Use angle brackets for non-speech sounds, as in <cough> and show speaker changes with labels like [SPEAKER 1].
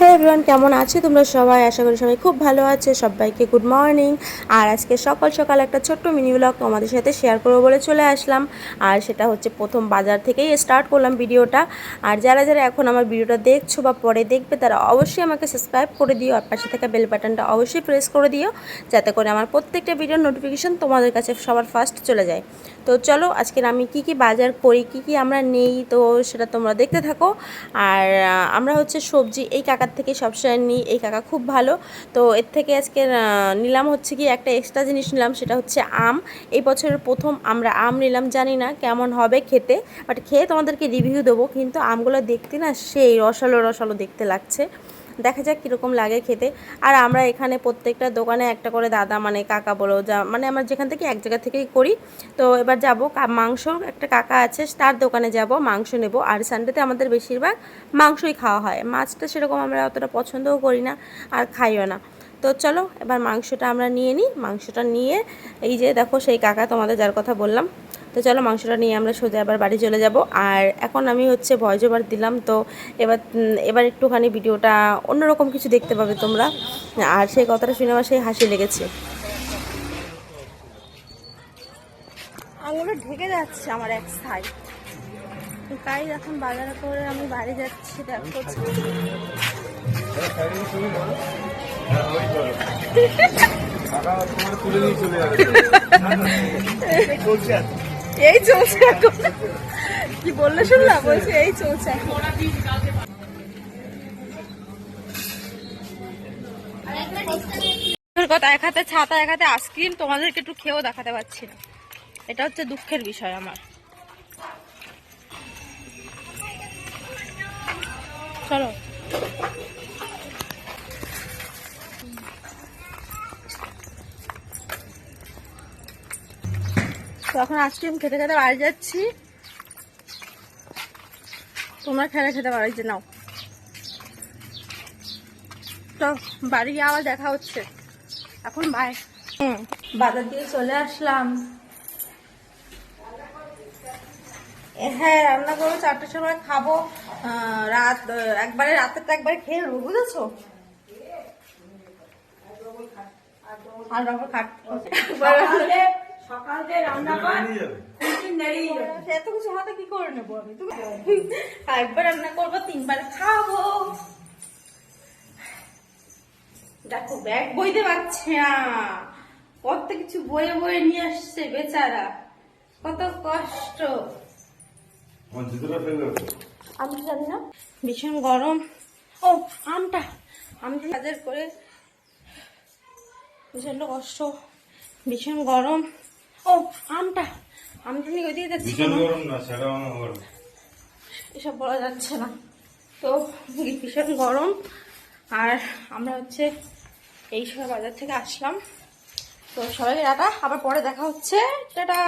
[SPEAKER 1] হ্যাঁ এভরিওয়ান কেমন আছে? তোমরা সবাই? আশা করি সবাই খুব ভালো আছে। সবাইকে গুড মর্নিং আর আজকে সকাল সকাল একটা ছোট্ট মিনি ব্লগ তোমাদের সাথে শেয়ার করব বলে চলে আসলাম। আর সেটা হচ্ছে প্রথম বাজার থেকেই স্টার্ট করলাম ভিডিওটা। আর যারা যারা এখন আমার ভিডিওটা দেখছ বা পরে দেখবে, তারা অবশ্যই আমাকে সাবস্ক্রাইব করে দিও। আর পাশে থাকা বেল বাটনটা অবশ্যই প্রেস করে দিও, যাতে করে আমার প্রত্যেকটা ভিডিওর নোটিফিকেশন তোমাদের কাছে সবার ফার্স্ট চলে যায়। তো চলো, আজকের আমি কি কি বাজার করি, কি কি আমরা নেই, তো সেটা তোমরা দেখতে থাকো। আর আমরা হচ্ছে সবজি, এই কাকার থেকে সবসময় নিই। এই কাকা খুব ভালো। তো এর থেকে আজকে নিলাম হচ্ছে কি একটা এক্সট্রা জিনিস নিলাম, সেটা হচ্ছে আম। এই বছরের প্রথম আমরা আম নিলাম, জানি না কেমন হবে খেতে বাট খেয়ে তোমাদেরকে রিভিউ দেবো। কিন্তু আমগুলো দেখতে না সেই রসালো রসালো দেখতে লাগছে। দেখা যাক কীরকম লাগে খেতে। আর আমরা এখানে প্রত্যেকটা দোকানে একটা করে দাদা মানে কাকা বলো, যা মানে আমরা যেখান থেকে এক জায়গা থেকেই করি। তো এবার যাব মাংস, একটা কাকা আছে, তার দোকানে যাব, মাংস নেব। আর সানডেতে আমাদের বেশিরভাগ মাংসই খাওয়া হয়। মাছটা সেরকম আমরা অতটা পছন্দও করি না, আর খাইও না। তো চলো, এবার মাংসটা আমরা নিয়ে নিই। মাংসটা নিয়ে এই যে দেখো, সেই কাকা তোমাদের যার কথা বললাম। তো চলো মাংসটা নিয়ে আমরা সোজা আবার বাড়ি চলে যাব। আর এখন আমি হচ্ছে ভয়েস ওভার দিলাম তো এবার এবার একটুখানি ভিডিওটা অন্যরকম কিছু দেখতে পাবে তোমরা। আর সেই কথাটা শুনে আমার সেই হাসি লেগেছে। আঙুলে ঢেকে যাচ্ছে আমার এক সাইড তাই এখন বাজারে করে আমি বাড়ি যাচ্ছি দেখো। <laughs> <laughs>
[SPEAKER 2] তুলে নিয়ে চলে যাবে। <laughs>
[SPEAKER 1] এই চলছে এখন। কি বললে শুনলাম? বলছে এই চলছে কথা, এক হাতে ছাতা, এক হাতে আইসক্রিম তোমাদেরকে একটু খেয়েও দেখাতে পারছি না। এটা হচ্ছে দুঃখের বিষয় আমার। চলো। তো এখন আইসক্রিম খেতে খেতে বাড়ি যাচ্ছি। তোমরা খেলে খেতে যে নাও। তো বাড়ি গিয়ে আবার দেখা হচ্ছে। এখন বাই। হুম, বাজার দিয়ে চলে আসলাম। হ্যাঁ রান্না করব, চারটার সময় খাব। রাত, একবারে রাতেরটা একবারে খেয়ে নেব, বুঝেছ? আর বাবা খাট
[SPEAKER 3] সকালে রান্না কর
[SPEAKER 1] এত কিছু হাতে কি করে নেব আমি? তুমি একবার রান্না করব তিনবার খাব। দেখো ব্যাগ বইতে পারছে না। কত কিছু বয়ে বয়ে নিয়ে আসছে বেচারা। কত কষ্ট। আমি তো জানি না? ভীষণ গরম। ও আমটা। আমি যে কাজের করে প্রচণ্ড কষ্ট ভীষণ গরম। ও আমটা। আমি তুমি ওইদিকে যাচ্ছি এসব বলা যাচ্ছে না। তো ভীষণ গরম। আর আমরা হচ্ছে এই সময় বাজার থেকে আসলাম। তো সবাইকে টাটা আবার পরে দেখা হচ্ছে। টাটা!